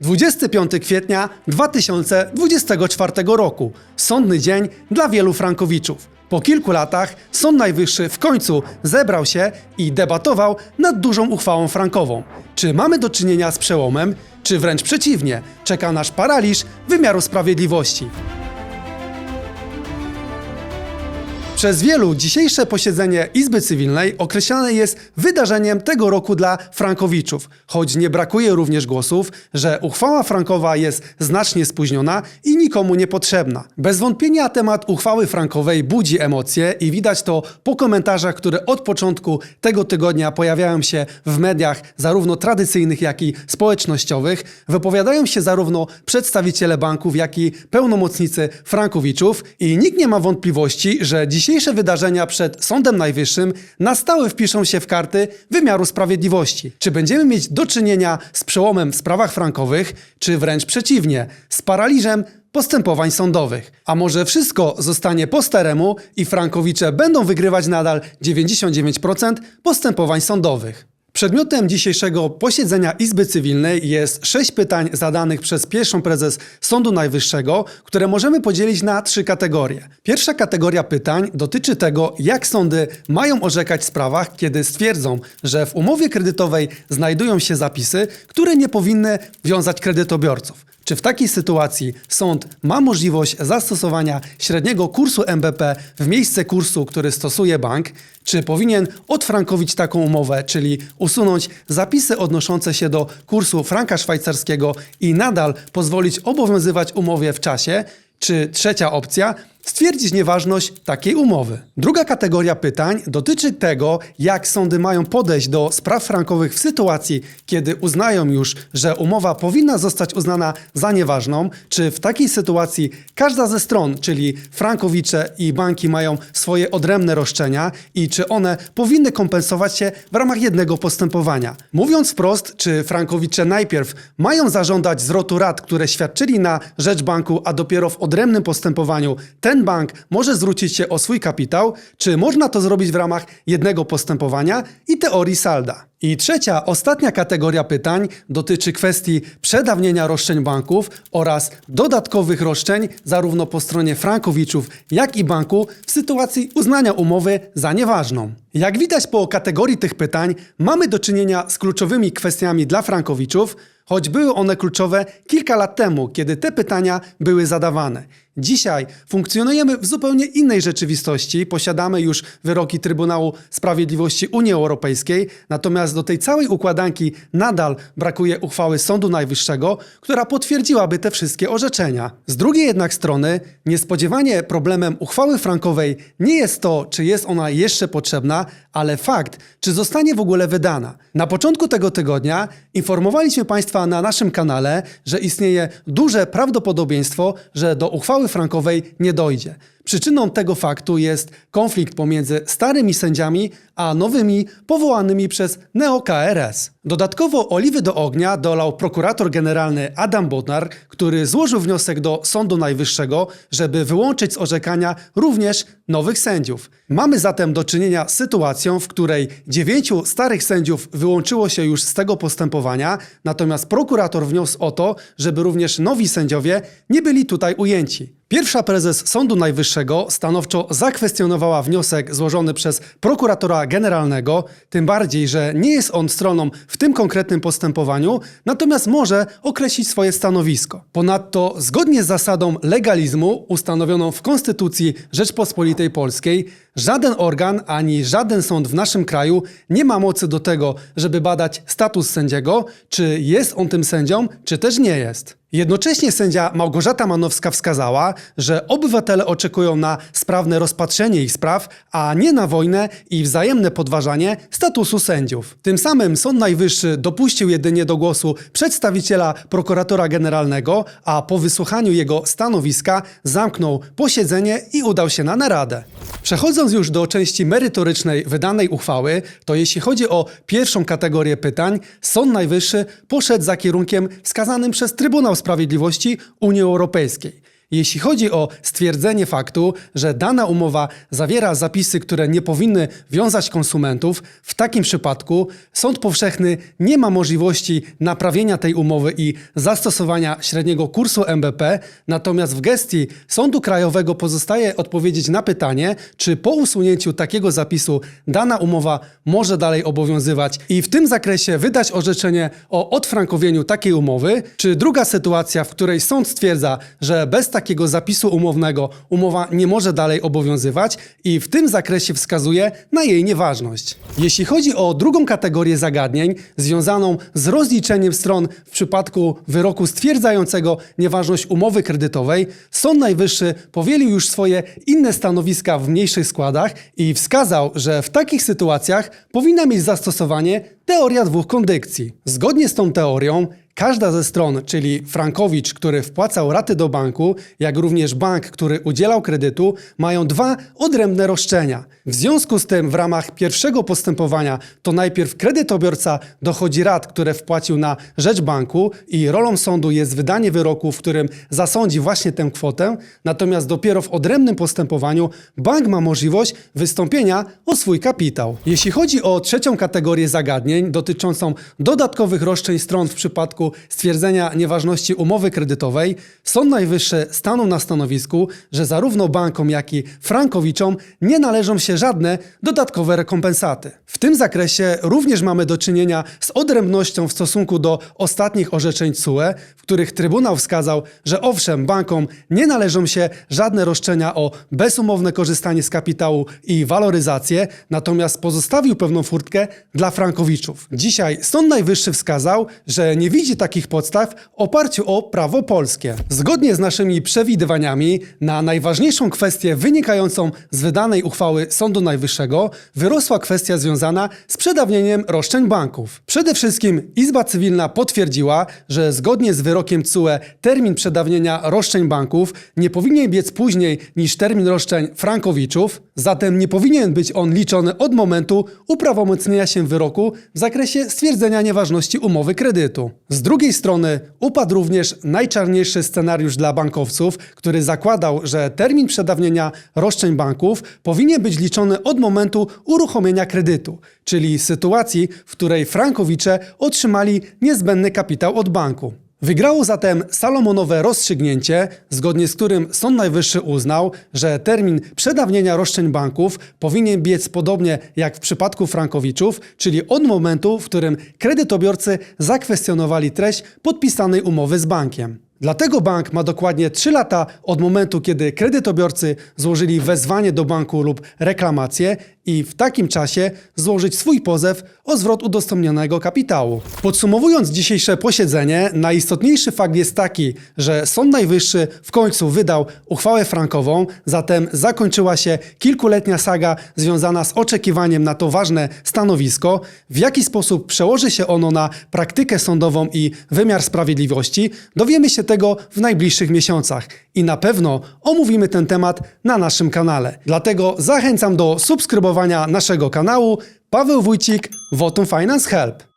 25 kwietnia 2024 roku. Sądny dzień dla wielu frankowiczów. Po kilku latach Sąd Najwyższy w końcu zebrał się i debatował nad dużą uchwałą frankową. Czy mamy do czynienia z przełomem, czy wręcz przeciwnie, czeka nasz paraliż wymiaru sprawiedliwości? Przez wielu dzisiejsze posiedzenie Izby Cywilnej określane jest wydarzeniem tego roku dla Frankowiczów, choć nie brakuje również głosów, że uchwała frankowa jest znacznie spóźniona i nikomu niepotrzebna. Bez wątpienia temat uchwały frankowej budzi emocje i widać to po komentarzach, które od początku tego tygodnia pojawiają się w mediach, zarówno tradycyjnych, jak i społecznościowych. Wypowiadają się zarówno przedstawiciele banków, jak i pełnomocnicy Frankowiczów i nikt nie ma wątpliwości, że dzisiejsze wydarzenia przed Sądem Najwyższym na stałe wpiszą się w karty wymiaru sprawiedliwości. Czy będziemy mieć do czynienia z przełomem w sprawach frankowych, czy wręcz przeciwnie, z paraliżem postępowań sądowych. A może wszystko zostanie po staremu i Frankowicze będą wygrywać nadal 99% postępowań sądowych. Przedmiotem dzisiejszego posiedzenia Izby Cywilnej jest sześć pytań zadanych przez pierwszą prezes Sądu Najwyższego, które możemy podzielić na trzy kategorie. Pierwsza kategoria pytań dotyczy tego, jak sądy mają orzekać w sprawach, kiedy stwierdzą, że w umowie kredytowej znajdują się zapisy, które nie powinny wiązać kredytobiorców. Czy w takiej sytuacji sąd ma możliwość zastosowania średniego kursu MBP w miejsce kursu, który stosuje bank? Czy powinien odfrankowić taką umowę, czyli usunąć zapisy odnoszące się do kursu franka szwajcarskiego i nadal pozwolić obowiązywać umowie w czasie? Czy trzecia opcja, stwierdzić nieważność takiej umowy. Druga kategoria pytań dotyczy tego, jak sądy mają podejść do spraw frankowych w sytuacji, kiedy uznają już, że umowa powinna zostać uznana za nieważną, czy w takiej sytuacji każda ze stron, czyli frankowicze i banki mają swoje odrębne roszczenia i czy one powinny kompensować się w ramach jednego postępowania. Mówiąc wprost, czy frankowicze najpierw mają zażądać zwrotu rat, które świadczyli na rzecz banku, a dopiero w odrębnym postępowaniu ten bank może zwrócić się o swój kapitał, czy można to zrobić w ramach jednego postępowania i teorii salda. I trzecia, ostatnia kategoria pytań dotyczy kwestii przedawnienia roszczeń banków oraz dodatkowych roszczeń zarówno po stronie frankowiczów, jak i banku w sytuacji uznania umowy za nieważną. Jak widać po kategorii tych pytań, mamy do czynienia z kluczowymi kwestiami dla frankowiczów, choć były one kluczowe kilka lat temu, kiedy te pytania były zadawane. Dzisiaj funkcjonujemy w zupełnie innej rzeczywistości, posiadamy już wyroki Trybunału Sprawiedliwości Unii Europejskiej, natomiast do tej całej układanki nadal brakuje uchwały Sądu Najwyższego, która potwierdziłaby te wszystkie orzeczenia. Z drugiej jednak strony, niespodziewanie problemem uchwały frankowej nie jest to, czy jest ona jeszcze potrzebna, ale fakt, czy zostanie w ogóle wydana. Na początku tego tygodnia informowaliśmy Państwa na naszym kanale, że istnieje duże prawdopodobieństwo, że do uchwały frankowej nie dojdzie. Przyczyną tego faktu jest konflikt pomiędzy starymi sędziami a nowymi powołanymi przez neo-KRS. Dodatkowo oliwy do ognia dolał prokurator generalny Adam Bodnar, który złożył wniosek do Sądu Najwyższego, żeby wyłączyć z orzekania również nowych sędziów. Mamy zatem do czynienia z sytuacją, w której dziewięciu starych sędziów wyłączyło się już z tego postępowania, natomiast prokurator wniósł o to, żeby również nowi sędziowie nie byli tutaj ujęci. Pierwsza prezes Sądu Najwyższego stanowczo zakwestionowała wniosek złożony przez prokuratora generalnego, tym bardziej, że nie jest on stroną w tym konkretnym postępowaniu, natomiast może określić swoje stanowisko. Ponadto, zgodnie z zasadą legalizmu ustanowioną w Konstytucji Rzeczpospolitej Polskiej, żaden organ ani żaden sąd w naszym kraju nie ma mocy do tego, żeby badać status sędziego, czy jest on tym sędzią, czy też nie jest. Jednocześnie sędzia Małgorzata Manowska wskazała, że obywatele oczekują na sprawne rozpatrzenie ich spraw, a nie na wojnę i wzajemne podważanie statusu sędziów. Tym samym Sąd Najwyższy dopuścił jedynie do głosu przedstawiciela prokuratora generalnego, a po wysłuchaniu jego stanowiska zamknął posiedzenie i udał się na naradę. Przechodząc już do części merytorycznej wydanej uchwały, to jeśli chodzi o pierwszą kategorię pytań, Sąd Najwyższy poszedł za kierunkiem wskazanym przez Trybunał Sprawiedliwości Unii Europejskiej. Jeśli chodzi o stwierdzenie faktu, że dana umowa zawiera zapisy, które nie powinny wiązać konsumentów, w takim przypadku sąd powszechny nie ma możliwości naprawienia tej umowy i zastosowania średniego kursu MBP, natomiast w gestii Sądu Krajowego pozostaje odpowiedzieć na pytanie, czy po usunięciu takiego zapisu dana umowa może dalej obowiązywać i w tym zakresie wydać orzeczenie o odfrankowieniu takiej umowy, czy druga sytuacja, w której sąd stwierdza, że bez takiego zapisu umownego umowa nie może dalej obowiązywać i w tym zakresie wskazuje na jej nieważność. Jeśli chodzi o drugą kategorię zagadnień związaną z rozliczeniem stron w przypadku wyroku stwierdzającego nieważność umowy kredytowej, Sąd Najwyższy powielił już swoje inne stanowiska w mniejszych składach i wskazał, że w takich sytuacjach powinna mieć zastosowanie teoria dwóch kondykcji. Zgodnie z tą teorią, Każda ze stron, czyli Frankowicz, który wpłacał raty do banku, jak również bank, który udzielał kredytu, mają dwa odrębne roszczenia. W związku z tym w ramach pierwszego postępowania to najpierw kredytobiorca dochodzi rat, które wpłacił na rzecz banku i rolą sądu jest wydanie wyroku, w którym zasądzi właśnie tę kwotę, natomiast dopiero w odrębnym postępowaniu bank ma możliwość wystąpienia o swój kapitał. Jeśli chodzi o trzecią kategorię zagadnień dotyczącą dodatkowych roszczeń stron w przypadku stwierdzenia nieważności umowy kredytowej, Sąd Najwyższy stanął na stanowisku, że zarówno bankom, jak i frankowiczom nie należą się żadne dodatkowe rekompensaty. W tym zakresie również mamy do czynienia z odrębnością w stosunku do ostatnich orzeczeń CUE, w których Trybunał wskazał, że owszem, bankom nie należą się żadne roszczenia o bezumowne korzystanie z kapitału i waloryzację, natomiast pozostawił pewną furtkę dla frankowiczów. Dzisiaj Sąd Najwyższy wskazał, że nie widzi takich podstaw w oparciu o prawo polskie. Zgodnie z naszymi przewidywaniami na najważniejszą kwestię wynikającą z wydanej uchwały Sądu Najwyższego wyrosła kwestia związana z przedawnieniem roszczeń banków. Przede wszystkim Izba Cywilna potwierdziła, że zgodnie z wyrokiem CUE termin przedawnienia roszczeń banków nie powinien biec później niż termin roszczeń frankowiczów, zatem nie powinien być on liczony od momentu uprawomocnienia się wyroku w zakresie stwierdzenia nieważności umowy kredytu. Z drugiej strony upadł również najczarniejszy scenariusz dla bankowców, który zakładał, że termin przedawnienia roszczeń banków powinien być liczony od momentu uruchomienia kredytu, czyli sytuacji, w której frankowicze otrzymali niezbędny kapitał od banku. Wygrało zatem Salomonowe rozstrzygnięcie, zgodnie z którym Sąd Najwyższy uznał, że termin przedawnienia roszczeń banków powinien biec podobnie jak w przypadku frankowiczów, czyli od momentu, w którym kredytobiorcy zakwestionowali treść podpisanej umowy z bankiem. Dlatego bank ma dokładnie 3 lata od momentu, kiedy kredytobiorcy złożyli wezwanie do banku lub reklamację i w takim czasie złożyć swój pozew o zwrot udostępnionego kapitału. Podsumowując dzisiejsze posiedzenie, najistotniejszy fakt jest taki, że Sąd Najwyższy w końcu wydał uchwałę frankową, zatem zakończyła się kilkuletnia saga związana z oczekiwaniem na to ważne stanowisko. W jaki sposób przełoży się ono na praktykę sądową i wymiar sprawiedliwości, dowiemy się tego w najbliższych miesiącach i na pewno omówimy ten temat na naszym kanale. Dlatego zachęcam do subskrybowania naszego kanału. Paweł Wójcik, Votum Finance Help.